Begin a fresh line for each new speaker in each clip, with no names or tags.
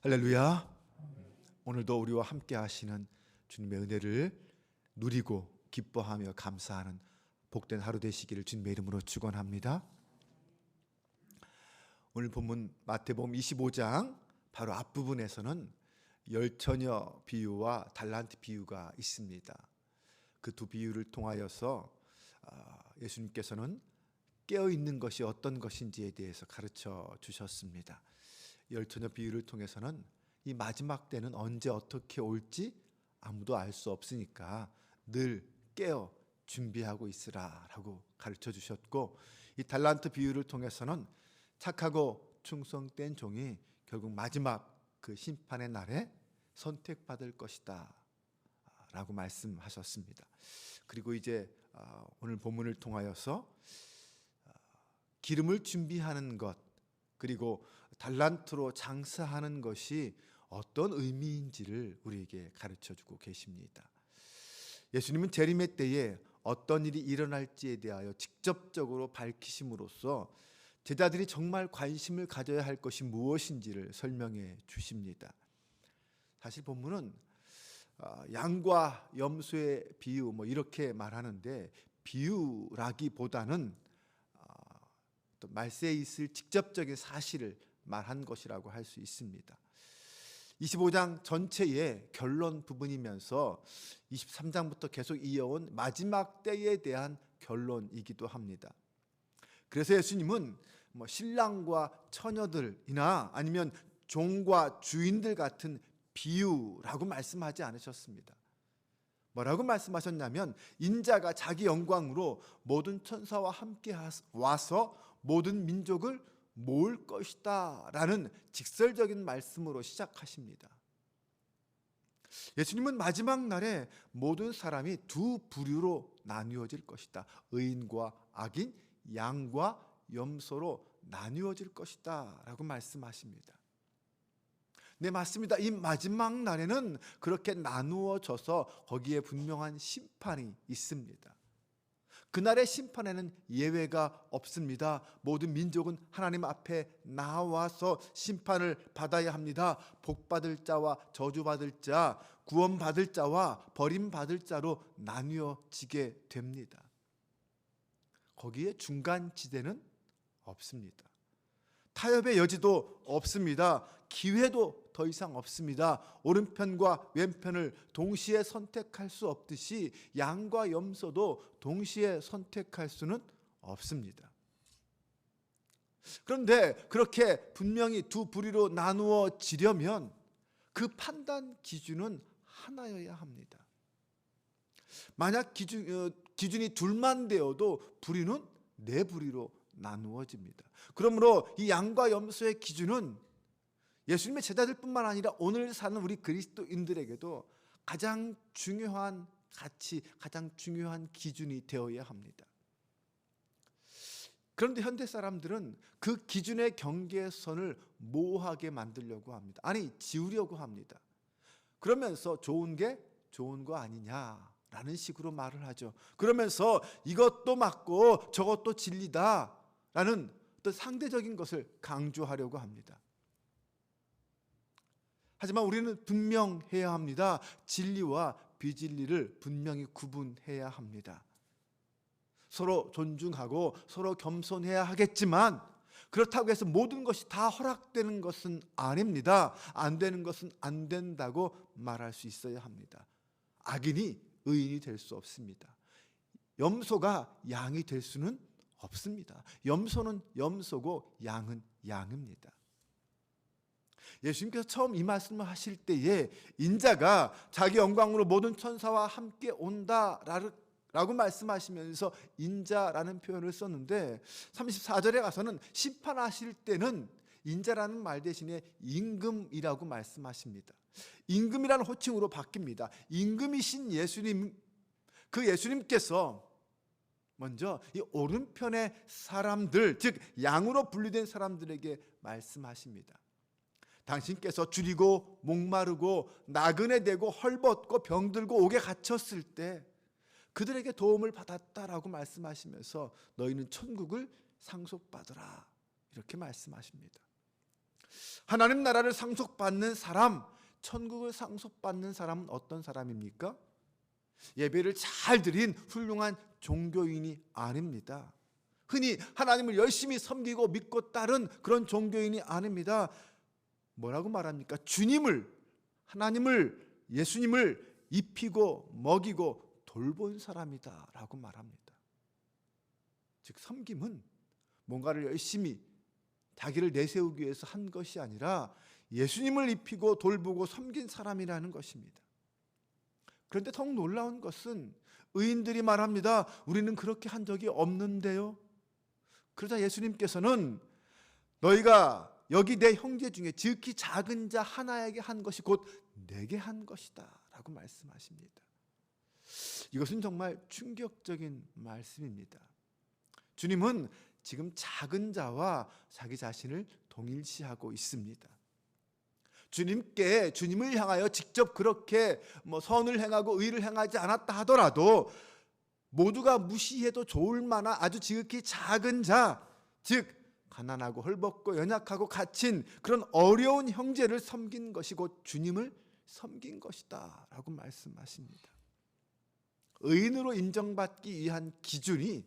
할렐루야. 오늘도 우리와 함께 하시는 주님의 은혜를 누리고 기뻐하며 감사하는 복된 하루 되시기를 주님의 이름으로 축원합니다. 오늘 본문 마태복음 25장 바로 앞부분에서는 열처녀 비유와 달란트 비유가 있습니다. 그 두 비유를 통하여서 아, 예수님께서는 깨어 있는 것이 어떤 것인지에 대해서 가르쳐 주셨습니다. 열처녀 비유를 통해서는 이 마지막 때는 언제 어떻게 올지 아무도 알 수 없으니까 늘 깨어 준비하고 있으라라고 가르쳐 주셨고 이 달란트 비유를 통해서는 착하고 충성된 종이 결국 마지막 그 심판의 날에 선택받을 것이다. 라고 말씀하셨습니다. 그리고 이제 아, 오늘 본문을 통하여서 아, 기름을 준비하는 것 그리고 달란트로 장사하는 것이 어떤 의미인지를 우리에게 가르쳐 주고 계십니다. 예수님은 재림의 때에 어떤 일이 일어날지에 대하여 직접적으로 밝히심으로써 제자들이 정말 관심을 가져야 할 것이 무엇인지를 설명해 주십니다. 사실 본문은 아, 양과 염소의 비유 뭐 이렇게 말하는데 비유라기보다는 아, 또 말세에 있을 직접적인 사실을 말한 것이라고 할 수 있습니다. 25장 전체의 결론 부분이면서 23장부터 계속 이어온 마지막 때에 대한 결론이기도 합니다. 그래서 예수님은 뭐 신랑과 처녀들이나 아니면 종과 주인들 같은 비유라고 말씀하지 않으셨습니다. 뭐라고 말씀하셨냐면 인자가 자기 영광으로 모든 천사와 함께 와서 모든 민족을 모을 것이다 라는 직설적인 말씀으로 시작하십니다. 예수님은 마지막 날에 모든 사람이 두 부류로 나뉘어질 것이다. 의인과 악인, 양과 염소로 나뉘어질 것이다 라고 말씀하십니다. 네, 맞습니다. 이 마지막 날에는 그렇게 나누어져서 거기에 분명한 심판이 있습니다. 그날의 심판에는 예외가 없습니다. 모든 민족은 하나님 앞에 나와서 심판을 받아야 합니다. 복받을 자와 저주받을 자, 구원받을 자와 버림받을 자로 나뉘어지게 됩니다. 거기에 중간 지대는 없습니다. 타협의 여지도 없습니다. 기회도 더 이상 없습니다. 오른편과 왼편을 동시에 선택할 수 없듯이 양과 염소도 동시에 선택할 수는 없습니다. 그런데 그렇게 분명히 두 부리로 나누어지려면 그 판단 기준은 하나여야 합니다. 만약 기준, 어, 기준이 둘만 되어도 부리는 네 부리로 나누어집니다. 그러므로 이 양과 염소의 기준은 예수님의 제자들뿐만 아니라 오늘 사는 우리 그리스도인들에게도 가장 중요한 가치, 가장 중요한 기준이 되어야 합니다. 그런데 현대 사람들은 그 기준의 경계선을 모호하게 만들려고 합니다. 아니, 지우려고 합니다. 그러면서 좋은 게 좋은 거 아니냐라는 식으로 말을 하죠. 그러면서 이것도 맞고 저것도 진리다라는 어떤 상대적인 것을 강조하려고 합니다. 하지만 우리는 분명해야 합니다. 진리와 비진리를 분명히 구분해야 합니다. 서로 존중하고 서로 겸손해야 하겠지만 그렇다고 해서 모든 것이 다 허락되는 것은 아닙니다. 안 되는 것은 안 된다고 말할 수 있어야 합니다. 악인이 의인이 될 수 없습니다. 염소가 양이 될 수는 없습니다. 염소는 염소고 양은 양입니다. 예수님께서 처음 이 말씀을 하실 때에 인자가 자기 영광으로 모든 천사와 함께 온다라고 말씀하시면서 인자라는 표현을 썼는데 34절에 가서는 심판하실 때는 인자라는 말 대신에 임금이라고 말씀하십니다. 임금이라는 호칭으로 바뀝니다. 임금이신 예수님 그 예수님께서 먼저 이 오른편의 사람들 즉 양으로 분류된 사람들에게 말씀하십니다. 당신께서 줄이고 목마르고 나그네 되고 헐벗고 병들고 옥에 갇혔을 때 그들에게 도움을 받았다라고 하나님 나라를 상속받는 사람, 천국을 상속받는 사람은 어떤 사람입니까? 예배를 잘 드린 훌륭한 종교인이 아닙니다. 흔히 하나님을 열심히 섬기고 믿고 따른 그런 종교인이 아닙니다. 뭐라고 말합니까? 주님을 하나님을 예수님을 입히고 먹이고 돌본 사람이다 라고 말합니다. 즉 섬김은 뭔가를 열심히 자기를 내세우기 위해서 한 것이 아니라 예수님을 입히고 돌보고 섬긴 사람이라는 것입니다. 그런데 더욱 놀라운 것은 의인들이 말합니다. 우리는 그렇게 한 적이 없는데요. 그러자 예수님께서는 너희가 여기 내 형제 중에 지극히 작은 자 하나에게 한 것이 곧 내게 한 것이다 라고 말씀하십니다. 이것은 정말 충격적인 말씀입니다. 주님은 지금 작은 자와 자기 자신을 동일시하고 있습니다. 주님께 주님을 향하여 직접 그렇게 뭐 선을 행하고 의를 행하지 않았다 하더라도 모두가 무시해도 좋을 만한 아주 지극히 작은 자, 즉 가난하고 헐벗고 연약하고 갇힌 그런 어려운 형제를 섬긴 것이 곧 주님을 섬긴 것이다 라고 말씀하십니다. 의인으로 인정받기 위한 기준이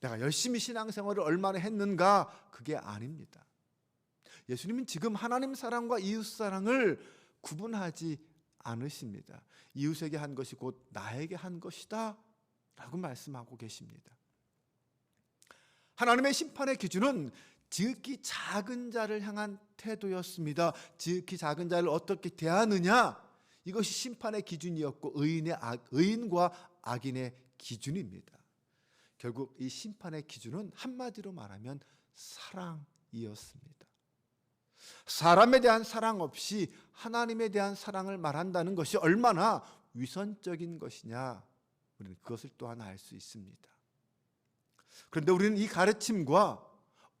내가 열심히 신앙생활을 얼마나 했는가 그게 아닙니다. 예수님은 지금 하나님 사랑과 이웃 사랑을 구분하지 않으십니다. 이웃에게 한 것이 곧 나에게 한 것이다 라고 말씀하고 계십니다. 하나님의 심판의 기준은 지극히 작은 자를 향한 태도였습니다. 지극히 작은 자를 어떻게 대하느냐 이것이 심판의 기준이었고 의인의 악, 의인과 악인의 기준입니다. 결국 이 심판의 기준은 한마디로 말하면 사랑이었습니다. 사람에 대한 사랑 없이 하나님에 대한 사랑을 말한다는 것이 얼마나 위선적인 것이냐 우리는 그것을 또한 알 수 있습니다. 그런데 우리는 이 가르침과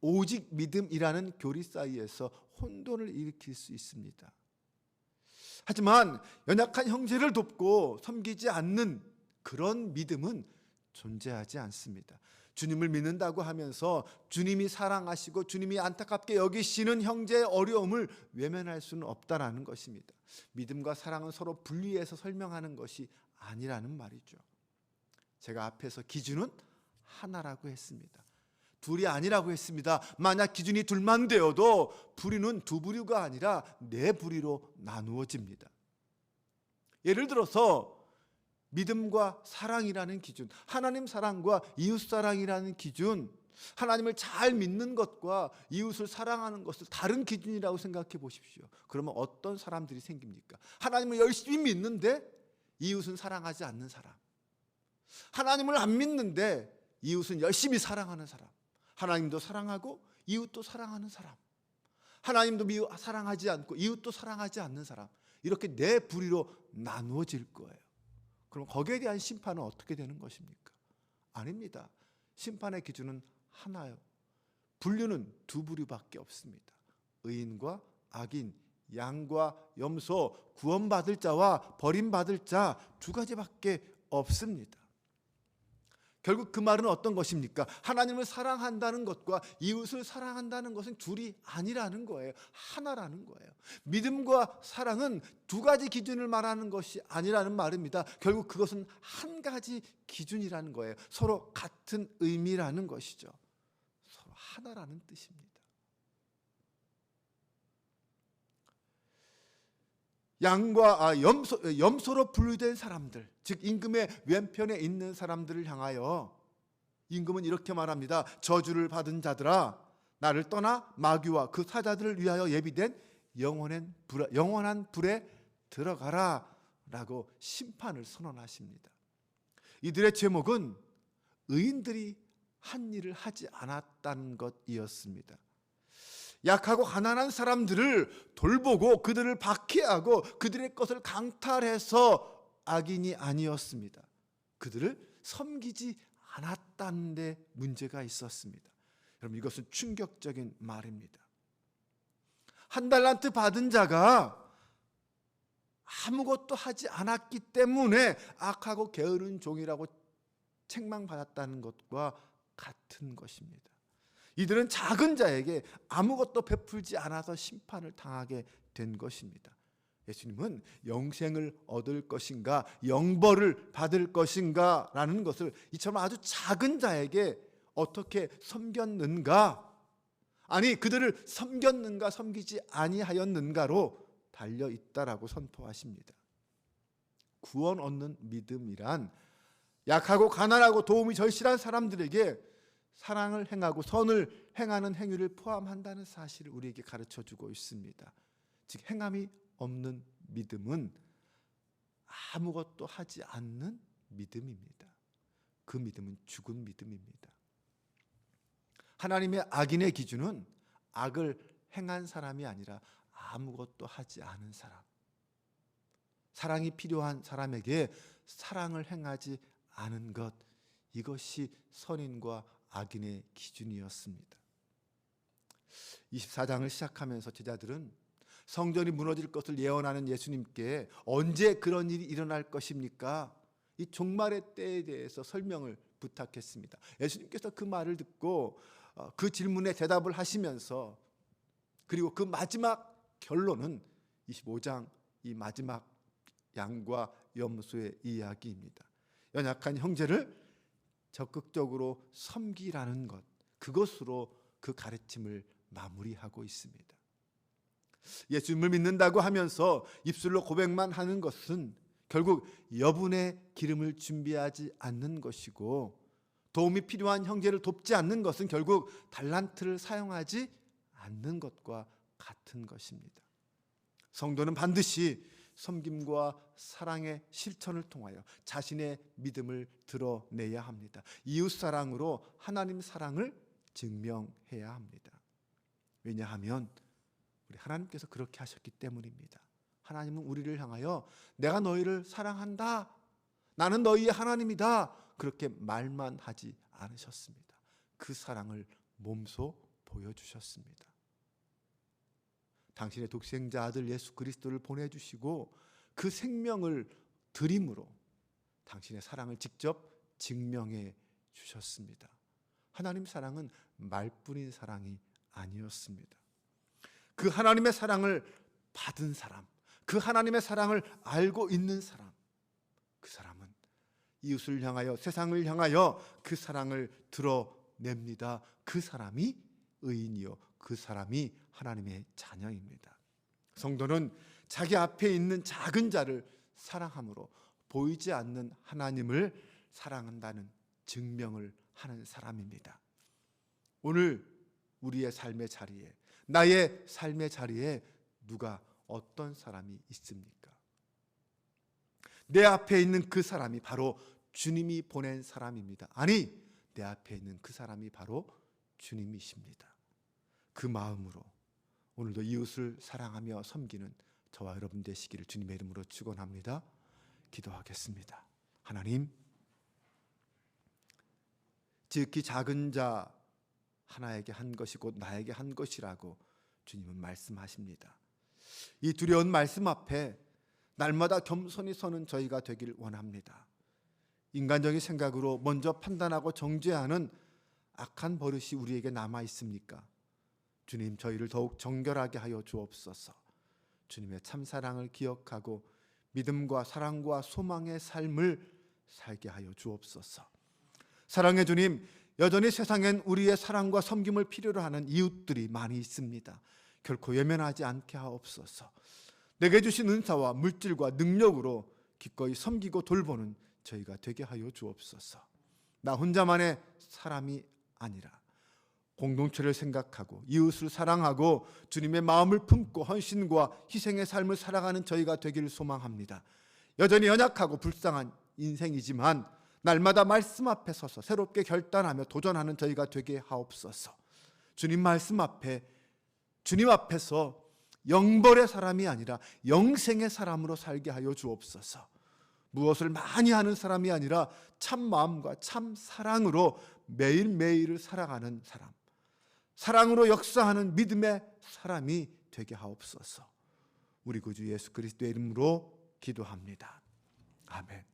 오직 믿음이라는 교리 사이에서 혼돈을 일으킬 수 있습니다. 하지만 연약한 형제를 돕고 섬기지 않는 그런 믿음은 존재하지 않습니다. 주님을 믿는다고 하면서 주님이 사랑하시고 주님이 안타깝게 여기시는 형제의 어려움을 외면할 수는 없다라는 것입니다. 믿음과 사랑은 서로 분리해서 설명하는 것이 아니라는 말이죠. 제가 앞에서 기준은 하나라고 했습니다. 둘이 아니라고 했습니다. 만약 기준이 둘만 되어도 부리는 두 부류가 아니라 네 부류로 나누어집니다. 예를 들어서 믿음과 사랑이라는 기준, 하나님 사랑과 이웃 사랑이라는 기준, 하나님을 잘 믿는 것과 이웃을 사랑하는 것을 다른 기준이라고 생각해 보십시오. 그러면 어떤 사람들이 생깁니까? 하나님을 열심히 믿는데 이웃은 사랑하지 않는 사람. 하나님을 안 믿는데 이웃은 열심히 사랑하는 사람. 하나님도 사랑하고 이웃도 사랑하는 사람. 하나님도 사랑하지 않고 이웃도 사랑하지 않는 사람. 이렇게 네 부리로 나누어질 거예요. 그럼 거기에 대한 심판은 어떻게 되는 것입니까? 아닙니다. 심판의 기준은 하나요. 분류는 두 부류밖에 없습니다. 의인과 악인, 양과 염소, 구원받을 자와 버림받을 자 두 가지밖에 없습니다. 결국 그 말은 어떤 것입니까? 하나님을 사랑한다는 것과 이웃을 사랑한다는 것은 둘이 아니라는 거예요. 하나라는 거예요. 믿음과 사랑은 두 가지 기준을 말하는 것이 아니라는 말입니다. 결국 그것은 한 가지 기준이라는 거예요. 서로 같은 의미라는 것이죠. 서로 하나라는 뜻입니다. 양과 아, 염소, 염소로 분류된 사람들, 즉 임금의 왼편에 있는 사람들을 향하여 임금은 이렇게 말합니다. 저주를 받은 자들아, 나를 떠나 마귀와 그 사자들을 위하여 예비된 영원한 불에 들어가라 라고 심판을 선언하십니다. 이들의 제목은 의인들이 한 일을 하지 않았다는 것이었습니다. 약하고 가난한 사람들을 돌보고 그들을 박해하고 그들의 것을 강탈해서 악인이 아니었습니다. 그들을 섬기지 않았다는 데 문제가 있었습니다. 여러분 이것은 충격적인 말입니다. 한 달란트 받은 자가 아무것도 하지 않았기 때문에 악하고 게으른 종이라고 책망받았다는 것과 같은 것입니다. 이들은 작은 자에게 아무것도 베풀지 않아서 심판을 당하게 된 것입니다. 예수님은 영생을 얻을 것인가, 영벌을 받을 것인가 라는 것을 이처럼 아주 작은 자에게 어떻게 섬겼는가? 아니, 그들을 섬겼는가, 섬기지 아니하였는가로 달려 있다라고 선포하십니다. 구원 얻는 믿음이란 약하고 가난하고 도움이 절실한 사람들에게 사랑을 행하고 선을 행하는 행위를 포함한다는 사실을 우리에게 가르쳐 주고 있습니다. 즉 행함이 없는 믿음은 아무것도 하지 않는 믿음입니다. 그 믿음은 죽은 믿음입니다. 하나님의 악인의 기준은 악을 행한 사람이 아니라 아무것도 하지 않은 사람. 사랑이 필요한 사람에게 사랑을 행하지 않은 것 이것이 선인과 악인의 기준이었습니다. 24장을 시작하면서 제자들은 성전이 무너질 것을 예언하는 예수님께 언제 그런 일이 일어날 것입니까? 이 종말의 때에 대해서 설명을 부탁했습니다. 예수님께서 그 말을 듣고 어, 그 질문에 대답을 하시면서 그리고 그 마지막 결론은 25장 이 마지막 양과 염소의 이야기입니다. 연약한 형제를 적극적으로 섬기라는 것 그것으로 그 가르침을 마무리하고 있습니다. 예수님을 믿는다고 하면서 입술로 고백만 하는 것은 결국 여분의 기름을 준비하지 않는 것이고 도움이 필요한 형제를 돕지 않는 것은 결국 달란트를 사용하지 않는 것과 같은 것입니다. 성도는 반드시 섬김과 사랑의 실천을 통하여 자신의 믿음을 드러내야 합니다. 이웃 사랑으로 하나님 사랑을 증명해야 합니다. 왜냐하면 우리 하나님께서 그렇게 하셨기 때문입니다. 하나님은 우리를 향하여 내가 너희를 사랑한다. 나는 너희의 하나님이다. 그렇게 말만 하지 않으셨습니다. 그 사랑을 몸소 보여주셨습니다. 당신의 독생자 아들 예수 그리스도를 보내주시고 그 생명을 드림으로 당신의 사랑을 직접 증명해 주셨습니다. 하나님 사랑은 말뿐인 사랑이 아니었습니다. 그 하나님의 사랑을 받은 사람, 그 하나님의 사랑을 알고 있는 사람, 그 사람은 이웃을 향하여 세상을 향하여 그 사랑을 드러냅니다. 그 사람이 의인이요, 그 사람이 하나님의 자녀입니다. 성도는 자기 앞에 있는 작은 자를 사랑함으로 보이지 않는 하나님을 사랑한다는 증명을 하는 사람입니다. 오늘 우리의 삶의 자리에 나의 삶의 자리에 누가 어떤 사람이 있습니까? 내 앞에 있는 그 사람이 바로 주님이 보낸 사람입니다. 아니, 내 앞에 있는 그 사람이 바로 주님이십니다. 그 마음으로 오늘도 이웃을 사랑하며 섬기는 저와 여러분 되시기를 주님의 이름으로 축원합니다. 기도하겠습니다. 하나님, 지극히 작은 자 하나에게 한 것이 곧 나에게 한 것이라고 주님은 말씀하십니다. 이 두려운 말씀 앞에 날마다 겸손히 서는 저희가 되길 원합니다. 인간적인 생각으로 먼저 판단하고 정죄하는 악한 버릇이 우리에게 남아 있습니까? 주님 저희를 더욱 정결하게 하여 주옵소서. 주님의 참 사랑을 기억하고 믿음과 사랑과 소망의 삶을 살게 하여 주옵소서. 사랑의 주님, 여전히 세상엔 우리의 사랑과 섬김을 필요로 하는 이웃들이 많이 있습니다. 결코 외면하지 않게 하옵소서. 내게 주신 은사와 물질과 능력으로 기꺼이 섬기고 돌보는 저희가 되게 하여 주옵소서. 나 혼자만의 사람이 아니라 공동체를 생각하고 이웃을 사랑하고 주님의 마음을 품고 헌신과 희생의 삶을 살아가는 저희가 되기를 소망합니다. 여전히 연약하고 불쌍한 인생이지만 날마다 말씀 앞에 서서 새롭게 결단하며 도전하는 저희가 되게 하옵소서. 주님 말씀 앞에 주님 앞에서 영벌의 사람이 아니라 영생의 사람으로 살게 하여 주옵소서. 무엇을 많이 하는 사람이 아니라 참 마음과 참 사랑으로 매일매일을 살아가는 사람. 사랑으로 역사하는 믿음의 사람이 되게 하옵소서. 우리 구주 예수 그리스도의 이름으로 기도합니다. 아멘.